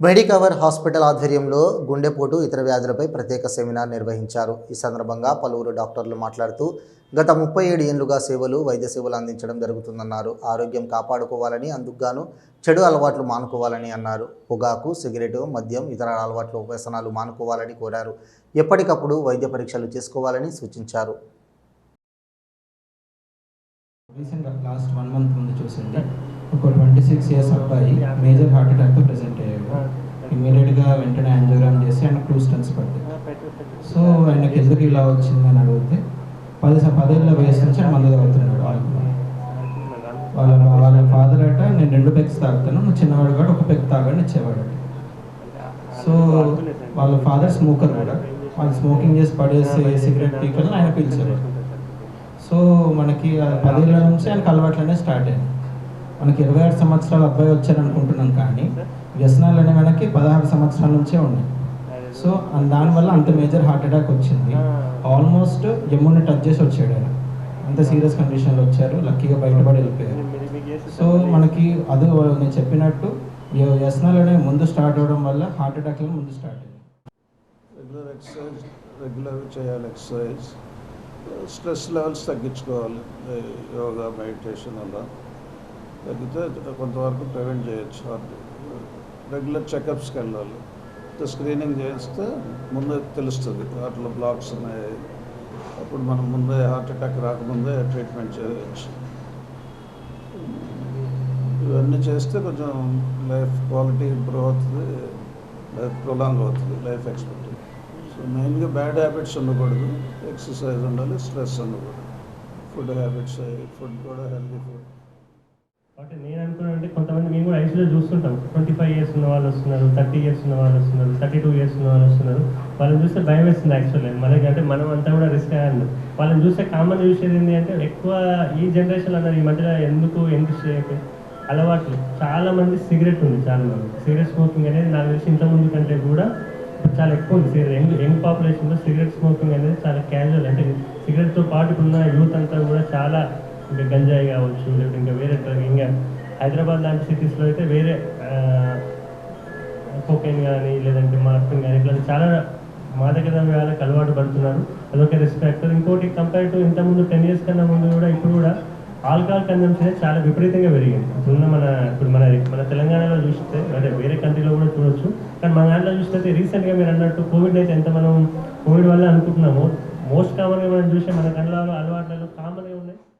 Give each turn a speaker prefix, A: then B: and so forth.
A: Medicover hospital ఆధ్వర్యంలో గుండెపోటు ఇతర వ్యాధులపై ప్రత్యేక సెమినార్ నిర్వహించారు. ఈ సందర్భంగా పలువురు డాక్టర్లు మాట్లాడుతూ గత ముప్పై ఏడు ఏళ్ళుగా సేవలు వైద్య సేవలు అందించడం జరుగుతుందన్నారు. ఆరోగ్యం కాపాడుకోవాలని అందుకుగాను చెడు అలవాట్లు మానుకోవాలని అన్నారు. పొగాకు సిగరెటు మద్యం ఇతర అలవాట్ల వ్యసనాలు మానుకోవాలని కోరారు. ఎప్పటికప్పుడు వైద్య పరీక్షలు చేసుకోవాలని సూచించారు.
B: రీసెంట్ లాస్ట్ వన్ మంత్ ముందు చూసింది ఒక ట్వంటీ సిక్స్ ఇయర్స్ అబ్బాయి మేజర్ హార్ట్ అటాక్తో ప్రెసెంట్ ఇమీడియట్గా వెంటనే యాంజియోగ్రామ్ చేసి ఆయన టూ స్టెన్స్ పడ్డాయి సో ఆయనకి ఎందుకు ఇలా వచ్చిందని అడిగితే పది స- పదేళ్ళ వయసు నుంచి ఆయన మందు తాగుతున్నాడు. వాళ్ళ వాళ్ళ ఫాదర్ అట నేను రెండు పెగ్స్ తాగుతాను నువ్వు చిన్నవాడు కూడా ఒక పెగ్ తాగని ఇచ్చేవాడు. సో వాళ్ళ ఫాదర్ స్మోకర్ కూడా వాళ్ళు స్మోకింగ్ చేసి పడేసి సిగరెట్ పీకల్ని ఆయన పీల్చారు. సో మనకి పదేళ్ళ నుంచి ఆయనకు అలవాట్లనే స్టార్ట్ అయ్యాయి మనకి ఇరవై ఆరు సంవత్సరాల అబ్బాయి వచ్చారు అనుకుంటున్నాం కానీ వ్యసనాలు అనే మనకి పదహారు సంవత్సరాల నుంచే ఉన్నాయి. సో దానివల్ల అంత మేజర్ హార్ట్ అటాక్ వచ్చింది. ఆల్మోస్ట్ ఎమ్ముని టచ్ చేసి వచ్చాడు ఆయన. అంత సీరియస్ కండిషన్లో వచ్చారు. లక్కీగా బయటపడి వెళ్ళిపోయారు. సో మనకి అది నేను చెప్పినట్టు వ్యసనాలు అనేవి ముందు స్టార్ట్ అవడం వల్ల హార్ట్ అటాక్లు ముందు స్టార్ట్ అయ్యాయి.
C: రెగ్యులర్ ఎక్సర్సైజ్ రెగ్యులర్ చేయాలి ఎక్సర్సైజ్ స్ట్రెస్ లెవెల్స్ తగ్గించుకోవాలి. యోగా మెడిటేషన్ అలా. తగ్గితే కొంతవరకు ప్రివెంట్ చేయొచ్చు. హార్ట్ రెగ్యులర్ చెకప్స్కి వెళ్ళాలి. స్క్రీనింగ్ చేస్తే ముందే తెలుస్తుంది హార్ట్లో బ్లాక్స్ ఉన్నాయి. అప్పుడు మనం ముందే హార్ట్ అటాక్ రాకముందే ట్రీట్మెంట్ చేయవచ్చు ఇవన్నీ చేస్తే కొంచెం లైఫ్ క్వాలిటీ ఇంప్రూవ్ అవుతుంది లైఫ్ ప్రొలాంగ్ అవుతుంది లైఫ్ ఎక్స్పెక్ట్ సో మెయిన్గా బ్యాడ్ హ్యాబిట్స్ ఉండకూడదు ఎక్సర్సైజ్ ఉండాలి స్ట్రెస్ ఉండకూడదు. ఫుడ్ హ్యాబిట్స్ ఫుడ్ కూడా హెల్తీ ఫుడ్.
D: అంటే నేను అనుకున్నానంటే కొంతమంది మేము కూడా ఐసీలో చూస్తుంటాం. ట్వంటీ ఫైవ్ ఇయర్స్ ఉన్న వాళ్ళు వస్తున్నారు థర్టీ ఇయర్స్ ఉన్న వాళ్ళు వస్తున్నారు థర్టీ టూ ఇయర్స్ ఉన్న వాళ్ళు వస్తున్నారు. వాళ్ళని చూస్తే భయం వేస్తుంది యాక్చువల్లీ మనకి అంటే మనం అంతా కూడా రిస్క్ అయ్యాను వాళ్ళని చూస్తే కామన్ చూసేది ఏంటి అంటే ఎక్కువ ఈ జనరేషన్ అన్నారు ఈ మధ్యలో ఎందుకు ఎందుకు అలవాట్లు. చాలా మంది సిగరెట్ ఉంది చాలా మంది. సిగరెట్ స్మోకింగ్ అనేది నాకు తెలిసి ఇంతకుముందు ముందు కంటే కూడా చాలా ఎక్కువ ఉంది. సిగరెట్ యంగ్ యంగ్ పాపులేషన్లో సిగరెట్ స్మోకింగ్ అనేది చాలా క్యాజువల్ అంటే సిగరెట్తో పాటు ఉన్న యూత్ అంతా కూడా చాలా ఇంకా గంజాయి కావచ్చు లేకపోతే ఇంకా వేరే డ్రగ్ ఇంకా హైదరాబాద్ లాంటి సిటీస్లో అయితే వేరే కోకెన్ కానీ లేదంటే మార్పిన్ కానీ ఇట్లా చాలా మాదక ద్రవ్యాలకు అలవాటు పడుతున్నారు. అదొక రిస్క్ ఫ్యాక్టర్ ఇంకోటి కంపేర్ టు ఇంతకుముందు టెన్ ఇయర్స్ కన్నా ముందు కూడా ఇప్పుడు కూడా ఆల్కహాల్ కన్జంప్షన్ చాలా విపరీతంగా పెరిగింది. ఇప్పుడున్న మన ఇప్పుడు మన మన తెలంగాణలో చూస్తే అంటే వేరే కంట్రీలో కూడా చూడొచ్చు. కానీ మన దాంట్లో చూస్తే రీసెంట్గా మీరు అన్నట్టు కోవిడ్ అయితే ఎంత మనం కోవిడ్ వల్ల అనుకుంటున్నామో మోస్ట్ కామన్గా మనం చూసే మన కళ్ళలో అలవాట్లలో కామన్గా ఉన్నాయి.